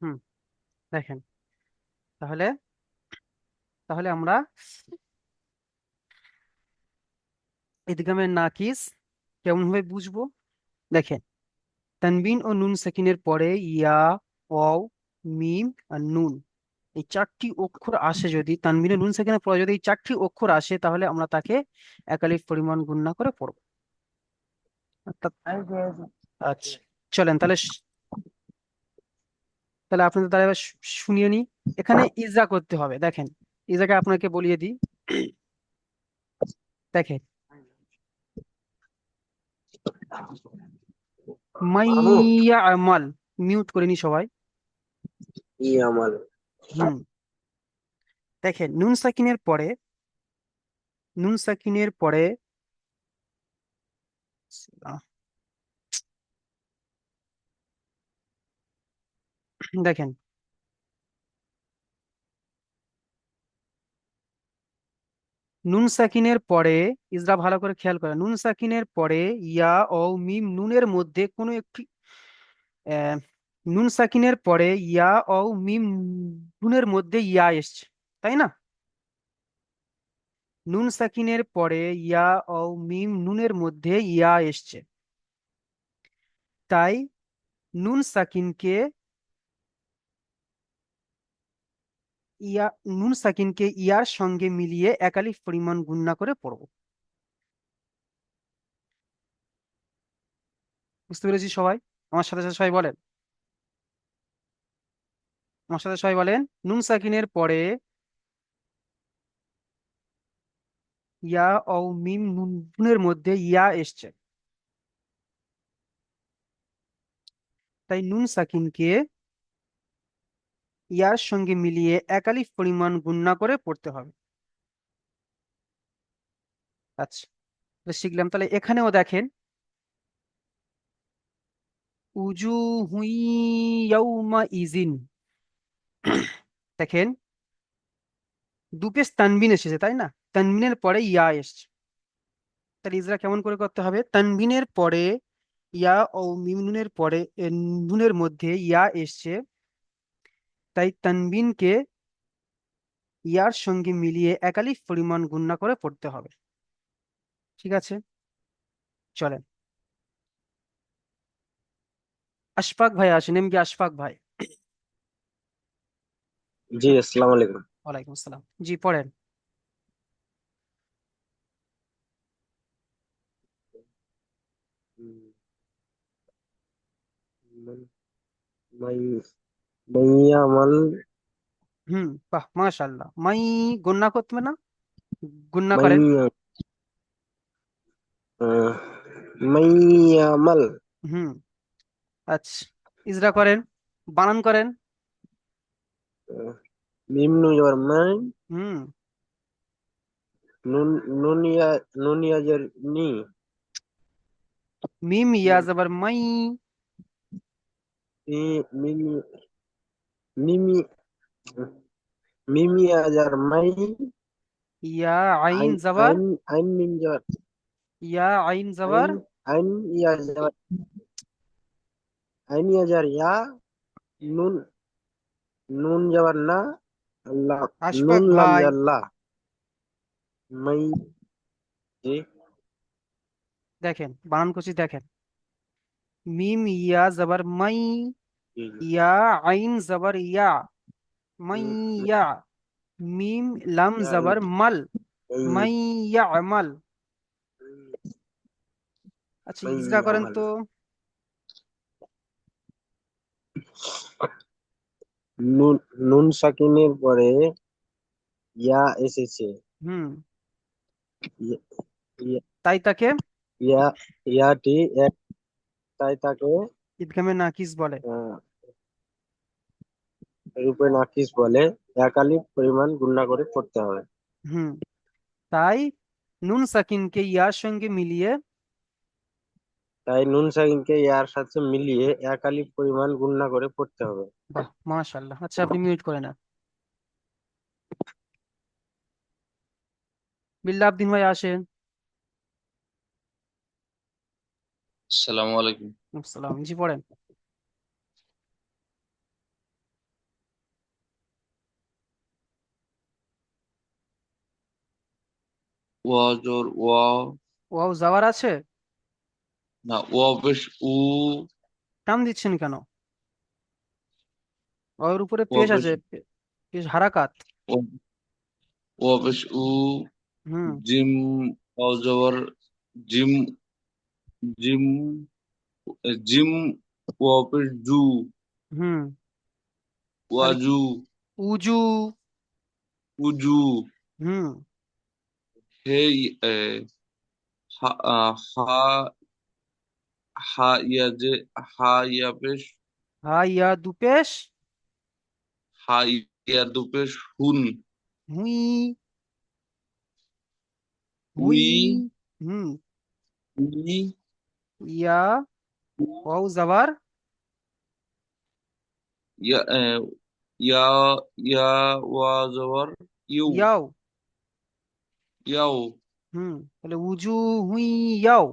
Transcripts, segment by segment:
হুম দেখেন। তাহলে তাহলে আমরা ইদগামের নাকিস কেমন ভাবে বুঝব? দেখেন তানবিন ও নুন সাকিনের পরে ইয়া ওয়াও মিম আর নুন এই চারটি অক্ষর আসে যদি তানবিন ও নুন সাকিনের পরে যদি এই চারটি অক্ষর আসে তাহলে আমরা তাকে এক আলিফ পরিমাণ গুণনা করে পড়ব। আচ্ছা। চলেন তাহলে তাহলে আপনাদের তাহলে এবার শুনিয়ে নি এখানে ইজরা করতে হবে দেখেন। ইজরাকে আপনাকে বলিয়ে দিই। দেখেন। মাইয়া আমাল মিউট করে নি সবাই। ইয়ামাল হুম। দেখেন নুন সাকিনের পরে নুন সাকিনের পরে দেখেন। নুন সাকিনের পরে ইজরা ভালো করে খেয়াল করেন, নুন সাকিনের পরে ইয়া ও মিম, নুনের মধ্যে কোনো একটি নুন সাকিনের পরে ইয়া ও মিম, নুনের মধ্যে ইয়া এসছে, তাই না? নুন সাকিনের পরে ইয়া ও মিম, নুনের মধ্যে ইয়া এসছে। তাই নুন সাকিনকে ইয়া, নুন সাকিনকে ইয়ার সঙ্গে মিলিয়ে একালিফ পরিমাণ গুণনা করে পড়ব। বুঝতে পেরেছি সবাই? আমার সাথে সাথে সবাই বলেন। আমার সাথে সবাই বলেন, নুন সাকিনের পরে ইয়া ও মিম নুন, নুনের মধ্যে ইয়া এসছে। তাই নুন সাকিনকে ইয়ার সঙ্গে মিলিয়ে একালিফ পরিমাণ গুণনা করে পড়তে হবে। আচ্ছা শিখলাম। তাহলে এখানেও দেখেন। উজু হুই ইয়াউমা ইজিন। দেখেন দুপেশ তানবিন এসেছে, তাই না? তানবিনের পরে ইয়া এসছে। তাহলে ইজরা কেমন করে করতে হবে? তানবিনের পরে ইয়া ও মিম নুনের পরে নুনের মধ্যে ইয়া এসছে। তাই তানবিনকে ইয়ার সঙ্গে মিলিয়ে একালিফ পরিমাণ গুণনা করে পড়তে হবে। ঠিক আছে? চলেন। আশফাক ভাই আসেন। এম কি আশফাক ভাই। জি আসসালামু আলাইকুম। ওয়ালাইকুম আসসালাম। জি পড়েন। মাই মাইয়ামাল হুম বাহ মাশাআল্লাহ মাই গুণনা করতে না গুণনা করেন মাইয়া মাইয়ামাল হুম আচ্ছা ইজরা করেন বানান করেন মিম নুন জবর মাই হুম নুন নুন ইয়া নুন নি মিম ইয়া জবর মাই মিমি মিমি মিমি ইয়াজার মাই ইয়া আইন আইন জবর আইন আইন মিম জবর ইয়া আইন জবর আইন আইন ইয়াজার আইন ইয়াজার ইয়া নুন নুন জবর না আল্লাহ আশফাক নুন লাম ভাই জবর লা মাই জি দেখেন বানান করছি দেখেন মিম ইয়া জবর মাই জি জি ইয়া আইন জবর ইয়া মাই হুম, হুম, ইয়া মিম লাম ইয়া জবর মাল মাই মাই ইয়া আমাল আচ্ছা মাই ইজরা করেন আমাল তো নুন নুন সাকিনের পরে ইয়া এসেছে হুম ইয়া ইয়া- তাই তাকে ইয়া ইয়াটি এক তাই তাকে ঈদগামে নাকিস বলে। রূপে নাকিস বলে একালি পরিমাণ গুণনা করে পড়তে হবে। হুম তাই নুন সাকিনকে ইয়ার সঙ্গে মিলিয়ে তাই নুন সাকিনকে ইয়ার সাথে মিলিয়ে একালি পরিমাণ গুণনা করে পড়তে হবে। বাহ মাশাআল্লাহ। আচ্ছা আপনি মিউট করে না বিল্লাহ আবদিন ভাই আসেন। আসসালামু আলাইকুম। আসসালাম জি পড়েন। ওয়া ওয়াও যাওয়ার আছে? না ওয়া বেশ উ টান দিচ্ছেন কেন? ওর উপরে পেশ আছে পেশ হারাকাত। ওয়া বেশ উ হুম। জিম ওয়া জিম জিম জিম ওয়া জু হুম ওয়াজু উজু উজু হুম হে হা হা ইয়া যে হা ইয়া পেশ হা ইয়া দু পেশ হা ইয়া দু পেশ হুন হুই হুই হুম উই ইয়া ওয়াও যাবার ইয়া ইয়া ইয়া ওয়া জবর ইউ ইয়াও ইয়াও হুম তাহলে উজু হুই ইয়াও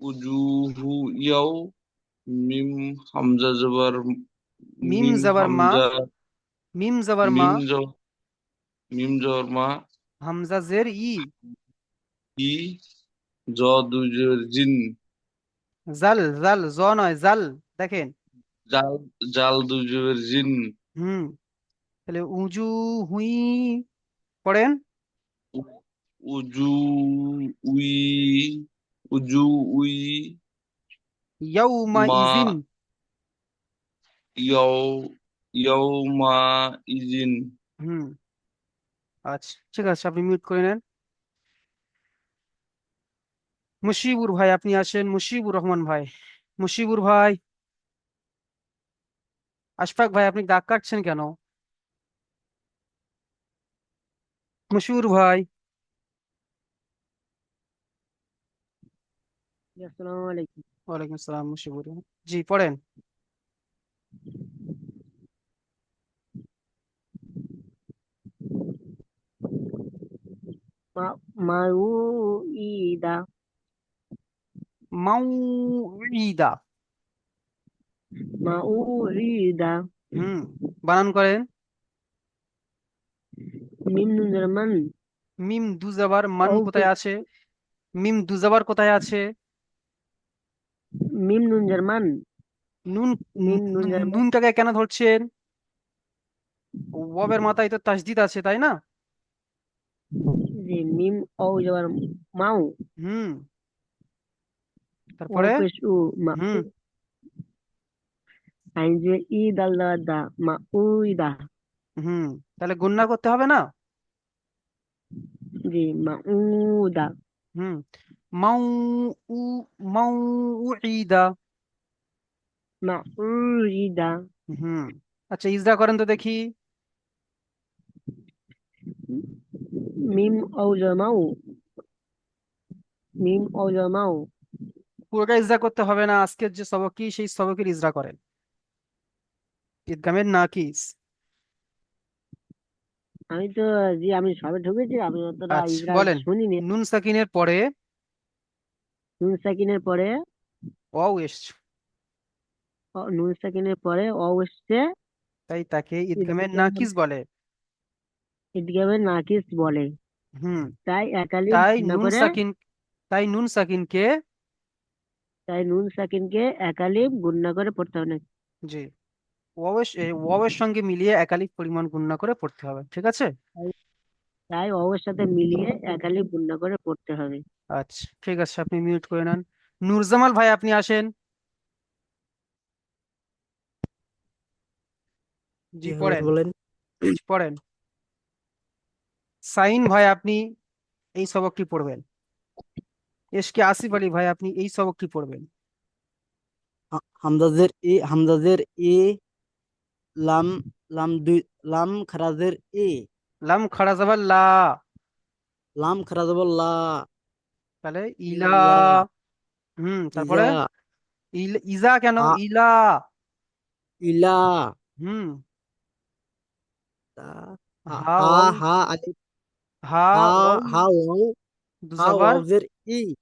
উজুহু ইয়াও মিম হামজা জবর মিম যাবার মা মিম যাবার মা জবর মিম জবর মা হামজা জের ই ই জ দুজের জিন জাল জাল জ নয় জাল দেখেন। জাল জাল দুজের জিন। হুম তাহলে উজু হুই পড়েন। উজু উই উজু উই। ইয়াউমা মা ইজিন। ইয়াও ইয়াউমা ইজিন। হুম আচ্ছা ঠিক আছে আপনি মিউট করে নেন। মুশিবুর ভাই আপনি আসেন। মুশিবুর রহমান ভাই। মুশিবুর ভাই। আশফাক ভাই আপনি দাগ কাটছেন কেন? মুশিবুর ভাই। আসসালামু আলাইকুম। ওয়ালাইকুম আসসালাম মুশিবুর জি পড়েন। মা- মাউইদা মাউইদা মাউইদা হুম বানান করেন মিম নুন জের মান মিম দু যাবার মান কোথায় আছে? মিম দু যাবার কোথায় আছে? মিম নুন জের মান নুন মিম নুন মান নুনটাকে কেন ধরছেন? ওয়াবের মাথায় তো তাসদিদ আছে তাই না? জি মিম ও জবর মাউ। হুম। তারপরে উ মা হুম যে ই দাল দা দা মাউইদা হুম তাহলে গুন্না করতে হবে না জি মাউদা হুম মাউ উ হুম আচ্ছা ইজরা করেন তো দেখি মিম ও মাউ মিম ও মাউ পুরোটা ইজরা করতে হবে না। আজকের যে সবক সেই সবকের ইজরা করেন। ঈদগামের নাকিস আমি তো জি আমি সবে ঢুকেছি আমি অতটা আচ্ছা ইজরা বলেন শুনিনি। নুন সাকিনের পরে? নুন সাকিনের পরে? ওয়াও এসছে। অ, নুন সাকিনের পরে এসছে। তাই তাকে ঈদগামের ঈদগামের নাকিস বলে। ঈদগামের নাকিস বলে। হুম। তাই একালিফ তাই না নুন করে সাকিন তাই নুন সাকিনকে তাই নুন সাকিনকে একালিফ গুণনা করে পড়তে হবে না জি। ওয়াওয়ের এ, ওয়াওয়ের সঙ্গে মিলিয়ে একালিক পরিমাণ গুণনা করে পড়তে হবে ঠিক আছে? তাই তাই সাথে মিলিয়ে একালিফ গুণনা করে পড়তে হবে। আচ্ছা ঠিক আছে আপনি মিউট করে নেন। নূরজামাল ভাই আপনি আসেন। জি পড়েন। বলেন। পড়েন। সাইন ভাই আপনি এই সবকটি পড়বেন। এসকে আসিফ আলী ভাই আপনি এই সবকটি পড়বেন? হামজাজের এ হামজাজের এ লাম লাম দুই লাম খারাজের এ। লাম খাড়া যাবার লা। লাম খারাজবর লা। তাহলে ইলা। হুম তারপরে? ইজা কেন? ইলা। ইলা। হুম। হা হা হা হা হা দু ই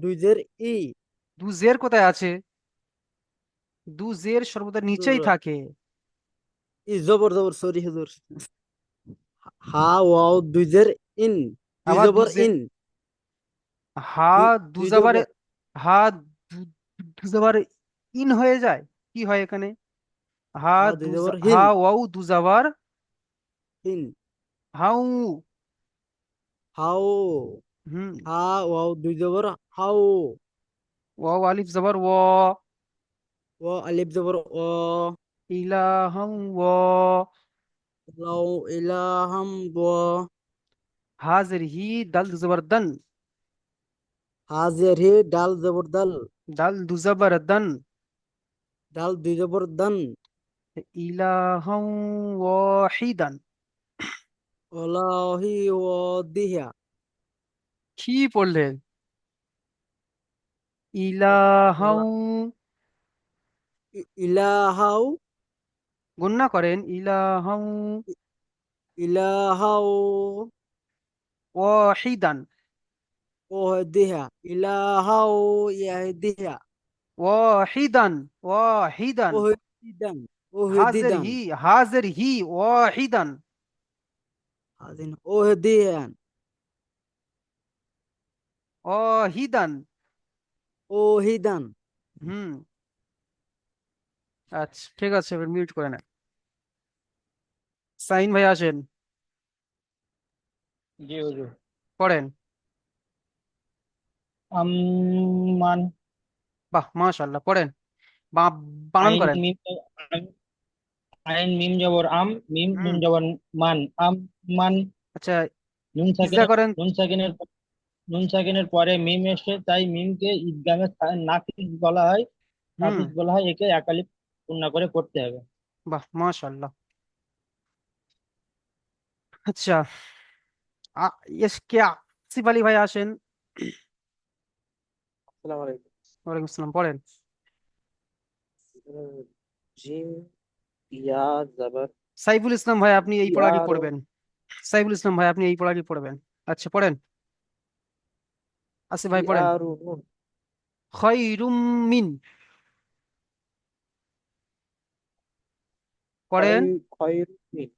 দুইজের ই। দু জের কোথায় আছে? দু জের সর্বদা নিচেই থাকে। ই জবর জবর সরি হুজুর। হা ওয়াও দুইজের ইন দুই আবার জবর ইন। হা দুই দু দুই জবর জবর। হা দু- দু জবর ইন হয়ে যায়? কি হয় এখানে? হা হা দুই দু জবর হিন। হা ওয়াও দু জবর হিন। How how hmm Ha wow দুই জবর হাও ওয়াও আলিফ জবর ও ও আলিফ জবর ও ইলাহাম ও লাউ ইলাহাম ব হাজের হি দাল দু জবর দান হাজের হি ডাল জবর দাল দাল দু জবর দান ডাল দুই জবর দান ইলাহাম ওয়াহিদান ওলাহি ও কি পড়লেন ইলাহাম ই- ইলাহাও গুন্না করেন ইলাহাম ইলাহাও ওয়াহিদান। ও দিহা ইলাহাও ইয়াহদিহা ওয়াহিদান ওয়াহিদান। ও হিদান ও হাজের হি হাজের হি ওয়াহিদান। হাজিন ও হিদিয়ান ওয়াহিদান ও হিদান হুম। আচ্ছা ঠিক আছে এবার মিউট করে নেন। সাইন ভাই আসেন। জি হুজুর। পড়েন। আম্মান। বাহ মাশাআল্লাহ পড়েন। বা বানান করেন। আইন- মিম জবর আম মিম নুন হুম জবর মান আম মান। আচ্ছা নুন সাকিনের করেন। নুন সাকিনের নুন সাকিনের পরে মিম এসে তাই মিমকে ঈদগামে স্থান- নাফিস বলা হয়। হুম। নাফিস বলা হয় একে একালিপ পূর্ণ করে পড়তে হবে। বাহ মাশাআল্লাহ। আচ্ছা আ ইয়েস কে আসিফ আলী ভাই আসেন। আসসালামু আলাইকুম। ওয়ালাইকুম আসসালাম পড়েন। জিম ইয়া জবর। সাইফুল ইসলাম ভাই আপনি এই পড়াটি পড়বেন। সাইফুল ইসলাম ভাই আপনি এই পড়াটি পড়বেন। আচ্ছা পড়েন। আসিফ ভাই পড়েন। খয়রুম মিন। খয় খয়রুমিন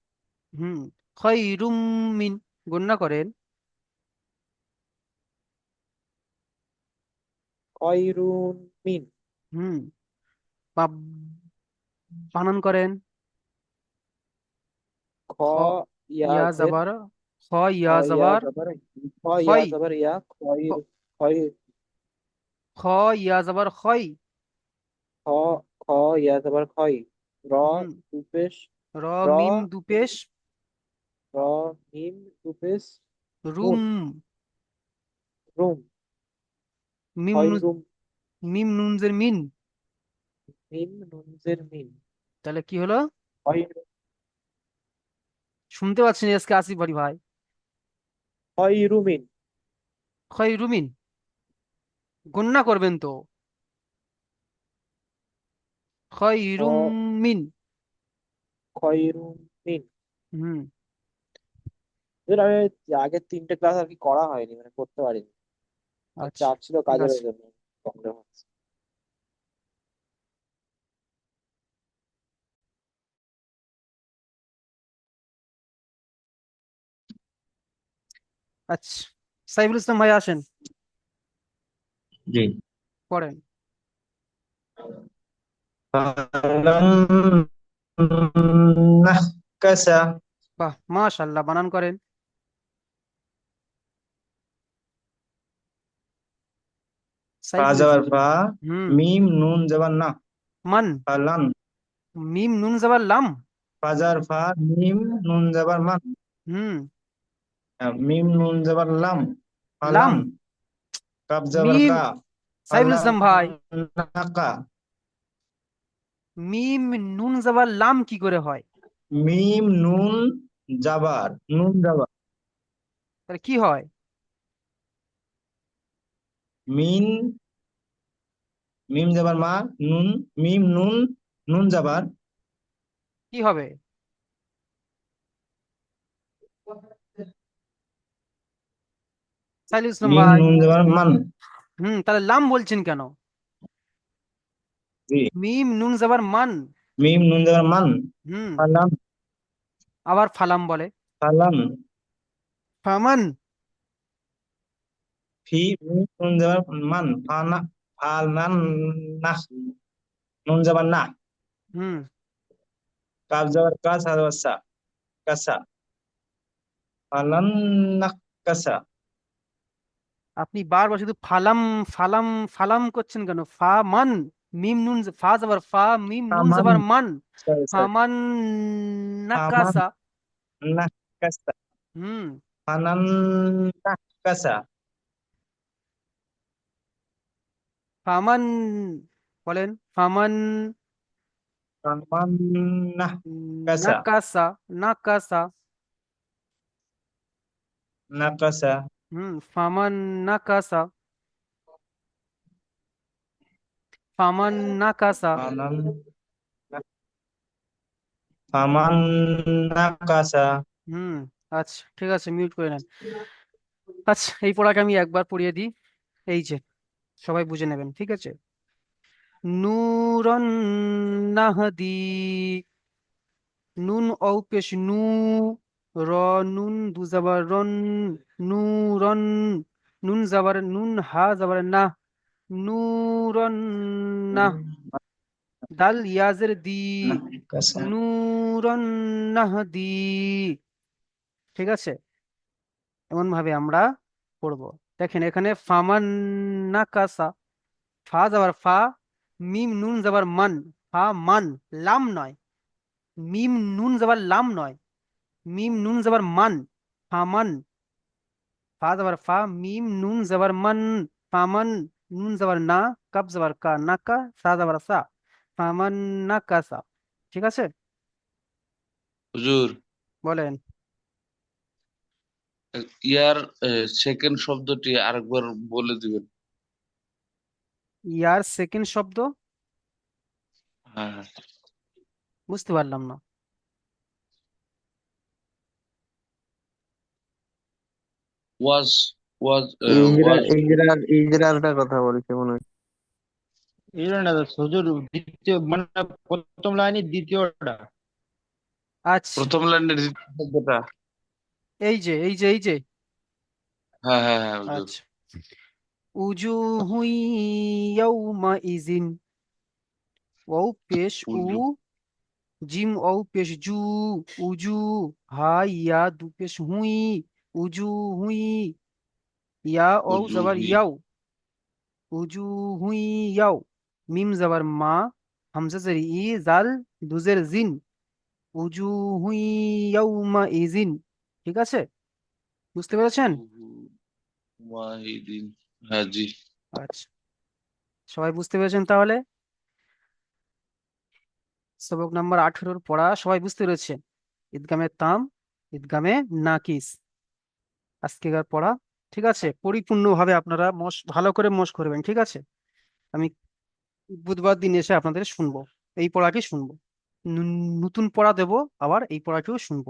হুম খয়রুম মিন। গণনা করেন। মিন। হুম বানান করেন। খ ইয়া ইয়া জের জবর খ খ ইয়া ইয়া জবর জবর খ ইয়া খয় জবর ইয়া খয় খ খয় খ ইয়া জবর খয় খ খ ইয়া জবর খয় র হুম দুপেশ র র মিম দুপেশ র মিম দুপেশ রুম নুন রুম মিম নু- খয়রুম মিম নুনজের মিন মিম নুন জের মিন তাহলে কি হলো খয়রু শুনতে পাচ্ছেন আজকে আসিফ আলী ভাই? খয়রুমিন খয়রুমিন গণনা করবেন তো। খ খয়রুম মিন খয়রুমিন হুম। আমি আগের তিনটে ক্লাস আর কি করা হয়নি মানে করতে পারিনি। আচ্ছা চাপ ছিল কাজের জন্য প্রবলেম হচ্ছে। আচ্ছা সাইফুল ইসলাম ভাই আসেন। জি। পড়েন। কাসা বাহ মাশাআল্লাহ বানান করেন। জবর ইসলাম হুম। মিম নুন জবর না। মান। ফালান। মিম নুন জবর লাম। ফাজার ফা মিম নুন জবর মান। হুম। মিম নুন জবর লাম লাম? কাব জবর কা সাইফুল ইসলাম ভাই। নাকা। মিম নুন জবর লাম কি করে হয়? মিম নুন জাবার নুন জাবার। তাহলে কি হয়? মিন মিম জাবার মা নুন মিম নুন নুন জাবার। কি হবে? সাইফুল ইসলাম মিম ভাই মান। হুম তাহলে লাম বলছেন কেন? মিম নুন জবর মান। মিম নুন জাবার মান। হুম। ফালাম। আবার ফালাম বলে। ফালাম। ফামান। ফি মিম নুন জবর মান। ফানা ফানান না। নুন জবর না। হুম। কাব জবর কাস হাওয়াসা কাসা। ফালান না কাসা। আপনি বারবার শুধু ফালাম ফালাম ফালাম করছেন কেন? ফা মান মিম নুন ফা জবর ফা মিম নুন। জবর মান। ফামান নাকাসা। না কাসা হুম ফানান না কাসা ফামান বলেন ফামান ফামান। নাকাসা। নাকাসা না কাসা হুম ফামান নাকাসা ফামান নাকাসা না ফামান না কাসা হুম আচ্ছা ঠিক আছে মিউট করে নেন। আচ্ছা এই পড়াকে আমি একবার পড়িয়ে দিই। এই যে সবাই বুঝে নেবেন ঠিক আছে? নূরন নাহদি নুন ঔ পেশ নু র নুন দু জাবার রন নূরন নুন জাবার নুন, হা জাবার না নূরন না। দাল ইয়াজের দি কাসা নূরন নাহদি ঠিক আছে? এমন ভাবে আমরা পড়ব। দেখেন, এখানে ফামান নাকাসা ফা যাবার ফা, মিম নুন যাবার মান, ফা মান, লাম নয়। মিম নুন যাবার লাম নয়। মিম নুন যাবার মান ফামান ফা যাবার ফা মিম নুন যাবার মান ফামান নুন যাবার না কাপ যাবার কা নাকা সা যাবার সা ফামান নাকাসা ঠিক আছে? হুজুর। বলেন। ইয়ার সেকেন্ড শব্দটি আরেকবার বলে দিবেন। ইয়ার সেকেন্ড শব্দ? হ্যাঁ হ্যাঁ। বুঝতে পারলাম না। ওয়াজ ওয়াজ ইজরারটা কথা বলছে মনে হয়। এই হুজুর দ্বিতীয় মানে প্রথম লাইনে দ্বিতীয়টা। আচ্ছা। প্রথম লাইনের শব্দটা। এই যে এই যে এই যে। হ্যাঁ হ্যাঁ হ্যাঁ আচ্ছা। ওয়াও পেশ উ জিম ওয়াও পেশ জু উজু হা ইয়া দু পেশ হুই। উজু হুই ইয়া ওয়াও জাবার ইয়াও উজু হুই ইয়াও মিম জাবার মা হামজা জের ই জাল দুজের জিন উজু হুই ইয়াউমাইজিন ঠিক আছে বুঝতে পেরেছেন ওয়াহিদিন হ্যাঁ জি আচ্ছা সবাই বুঝতে পেরেছেন তাহলে সবক নাম্বার আঠেরোর পড়া সবাই বুঝতে পেরেছেন ঈদগামে তাম ঈদগামে নাকিস। আজকেকার পড়া, ঠিক আছে? পরিপূর্ণভাবে আপনারা মশ, ভালো করে মশ করবেন, ঠিক আছে? আমি বুধবার দিন এসে আপনাদের শুনব, এই পড়াকে শুনব। নতুন পড়া দেব, আবার এই পড়াকেও শুনব।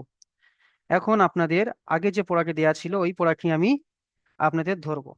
এখন আপনাদের আগে যে পড়াকে দেয়া ছিল, ওই পড়াকে আমি আপনাদের ধরবো।